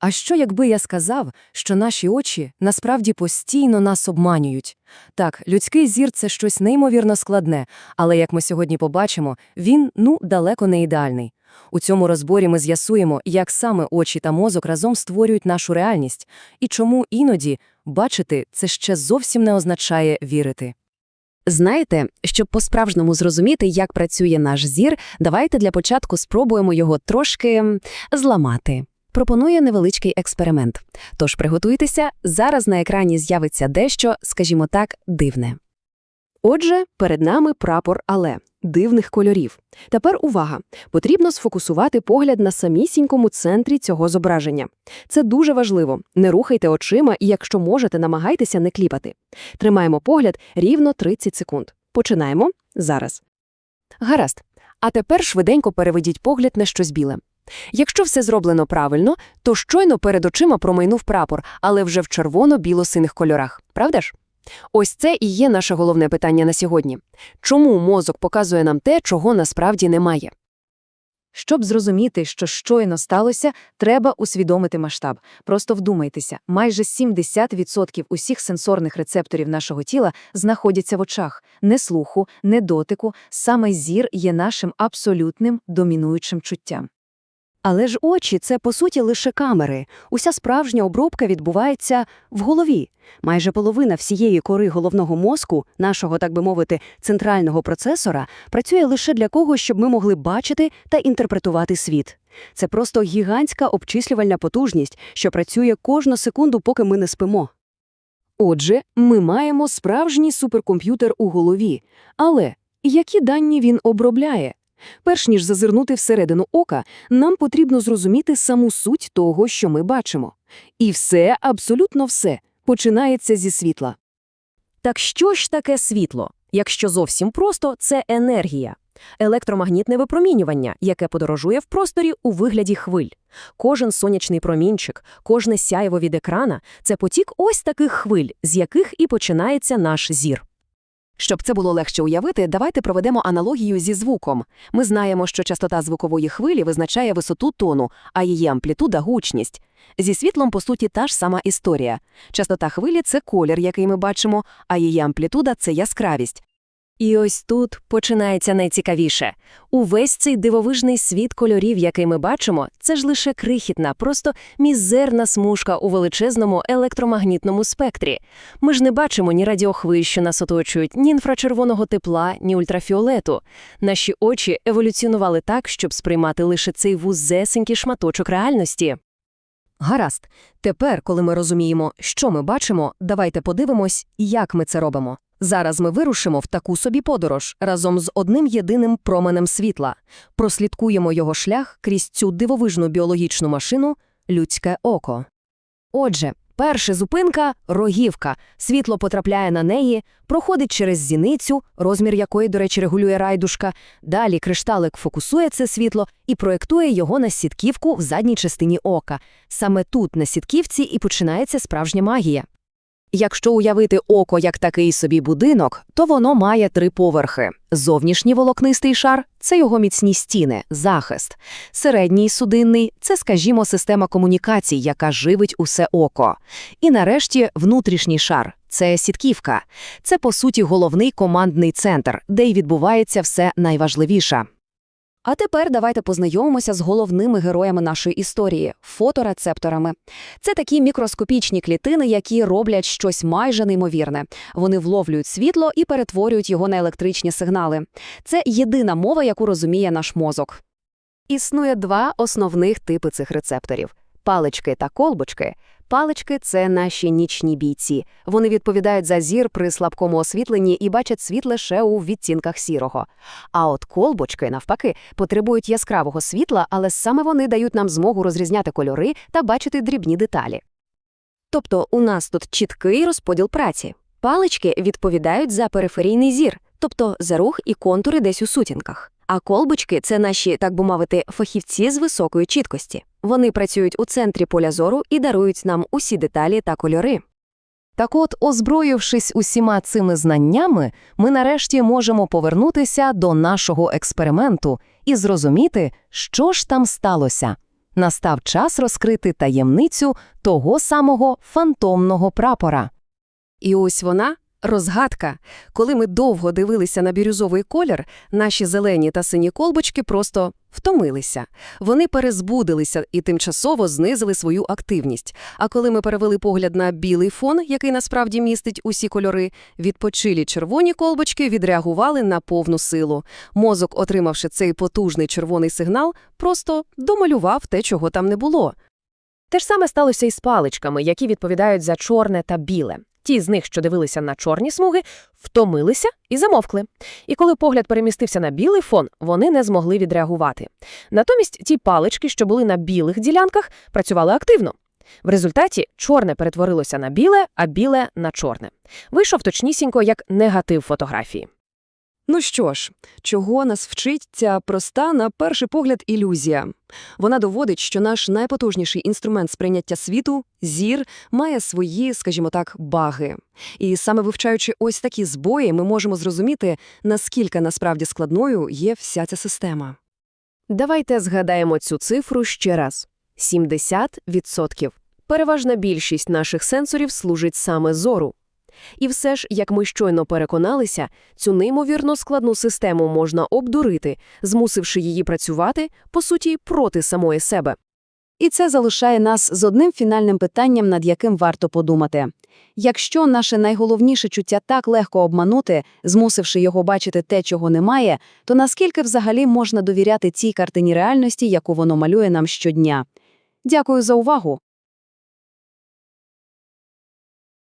А що, якби я сказав, що наші очі насправді постійно нас обманюють? Так, людський зір – це щось неймовірно складне, але, як ми сьогодні побачимо, він, ну, далеко не ідеальний. У цьому розборі ми з'ясуємо, як саме очі та мозок разом створюють нашу реальність, і чому іноді бачити – це ще зовсім не означає вірити. Знаєте, щоб по-справжньому зрозуміти, як працює наш зір, давайте для початку спробуємо його трошки зламати. Пропоную невеличкий експеримент. Тож приготуйтеся, зараз на екрані з'явиться дещо, скажімо так, дивне. Отже, перед нами прапор Але дивних кольорів. Тепер увага! Потрібно сфокусувати погляд на самісінькому центрі цього зображення. Це дуже важливо. Не рухайте очима і, якщо можете, намагайтеся не кліпати. Тримаємо погляд рівно 30 секунд. Починаємо зараз. Гаразд. А тепер швиденько переведіть погляд на щось біле. Якщо все зроблено правильно, то щойно перед очима промайнув прапор, але вже в червоно-біло-синих кольорах. Правда ж? Ось це і є наше головне питання на сьогодні. Чому мозок показує нам те, чого насправді немає? Щоб зрозуміти, що щойно сталося, треба усвідомити масштаб. Просто вдумайтеся, майже 70% усіх сенсорних рецепторів нашого тіла знаходяться в очах. Не слуху, не дотику, саме зір є нашим абсолютним домінуючим чуттям. Але ж очі це, по суті, лише камери. Уся справжня обробка відбувається в голові. Майже половина всієї кори головного мозку, нашого, так би мовити, центрального процесора, працює лише для того, щоб ми могли бачити та інтерпретувати світ. Це просто гігантська обчислювальна потужність, що працює кожну секунду, поки ми не спимо. Отже, ми маємо справжній суперкомп'ютер у голові. Але які дані він обробляє? Перш ніж зазирнути всередину ока, нам потрібно зрозуміти саму суть того, що ми бачимо. І все, абсолютно все, починається зі світла. Так що ж таке світло? Якщо зовсім просто, це енергія. Електромагнітне випромінювання, яке подорожує в просторі у вигляді хвиль. Кожен сонячний промінчик, кожне сяйво від екрана – це потік ось таких хвиль, з яких і починається наш зір. Щоб це було легше уявити, давайте проведемо аналогію зі звуком. Ми знаємо, що частота звукової хвилі визначає висоту тону, а її амплітуда – гучність. Зі світлом, по суті, та ж сама історія. Частота хвилі – це колір, який ми бачимо, а її амплітуда – це яскравість. І ось тут починається найцікавіше. Увесь цей дивовижний світ кольорів, який ми бачимо, це ж лише крихітна, просто мізерна смужка у величезному електромагнітному спектрі. Ми ж не бачимо ні радіохвиль, що нас оточують, ні інфрачервоного тепла, ні ультрафіолету. Наші очі еволюціонували так, щоб сприймати лише цей вузесенький шматочок реальності. Гаразд. Тепер, коли ми розуміємо, що ми бачимо, давайте подивимось, як ми це робимо. Зараз ми вирушимо в таку собі подорож разом з одним єдиним променем світла. Прослідкуємо його шлях крізь цю дивовижну біологічну машину – людське око. Отже, перша зупинка – рогівка. Світло потрапляє на неї, проходить через зіницю, розмір якої, до речі, регулює райдушка. Далі кришталик фокусує це світло і проєктує його на сітківку в задній частині ока. Саме тут, на сітківці, і починається справжня магія. Якщо уявити око як такий собі будинок, то воно має три поверхи. Зовнішній волокнистий шар – це його міцні стіни, захист. Середній судинний – це, скажімо, система комунікацій, яка живить усе око. І нарешті внутрішній шар – це сітківка. Це, по суті, головний командний центр, де й відбувається все найважливіше. А тепер давайте познайомимося з головними героями нашої історії – фоторецепторами. Це такі мікроскопічні клітини, які роблять щось майже неймовірне. Вони вловлюють світло і перетворюють його на електричні сигнали. Це єдина мова, яку розуміє наш мозок. Існує два основних типи цих рецепторів – палички та колбочки. Палички – це наші нічні бійці. Вони відповідають за зір при слабкому освітленні і бачать світ лише у відтінках сірого. А от колбочки, навпаки, потребують яскравого світла, але саме вони дають нам змогу розрізняти кольори та бачити дрібні деталі. Тобто у нас тут чіткий розподіл праці. Палички відповідають за периферійний зір, тобто за рух і контури десь у сутінках. А колбочки це наші, так би мовити, фахівці з високої чіткості. Вони працюють у центрі поля зору і дарують нам усі деталі та кольори. Так от, озброївшись усіма цими знаннями, ми нарешті можемо повернутися до нашого експерименту і зрозуміти, що ж там сталося. Настав час розкрити таємницю того самого фантомного прапора. І ось вона розгадка. Коли ми довго дивилися на бірюзовий колір, наші зелені та сині колбочки просто втомилися. Вони перезбудилися і тимчасово знизили свою активність. А коли ми перевели погляд на білий фон, який насправді містить усі кольори, відпочилі червоні колбочки відреагували на повну силу. Мозок, отримавши цей потужний червоний сигнал, просто домалював те, чого там не було. Те ж саме сталося і з паличками, які відповідають за чорне та біле. Ті з них, що дивилися на чорні смуги, втомилися і замовкли. І коли погляд перемістився на білий фон, вони не змогли відреагувати. Натомість ті палички, що були на білих ділянках, працювали активно. В результаті чорне перетворилося на біле, а біле – на чорне. Вийшов точнісінько як негатив фотографії. Ну що ж, чого нас вчить ця проста, на перший погляд, ілюзія? Вона доводить, що наш найпотужніший інструмент сприйняття світу – зір, має свої, скажімо так, баги. І саме вивчаючи ось такі збої, ми можемо зрозуміти, наскільки насправді складною є вся ця система. Давайте згадаємо цю цифру ще раз. 70%. Переважна більшість наших сенсорів служить саме зору. І все ж, як ми щойно переконалися, цю неймовірно складну систему можна обдурити, змусивши її працювати, по суті, проти самої себе. І це залишає нас з одним фінальним питанням, над яким варто подумати. Якщо наше найголовніше чуття так легко обманути, змусивши його бачити те, чого немає, то наскільки взагалі можна довіряти цій картині реальності, яку воно малює нам щодня? Дякую за увагу!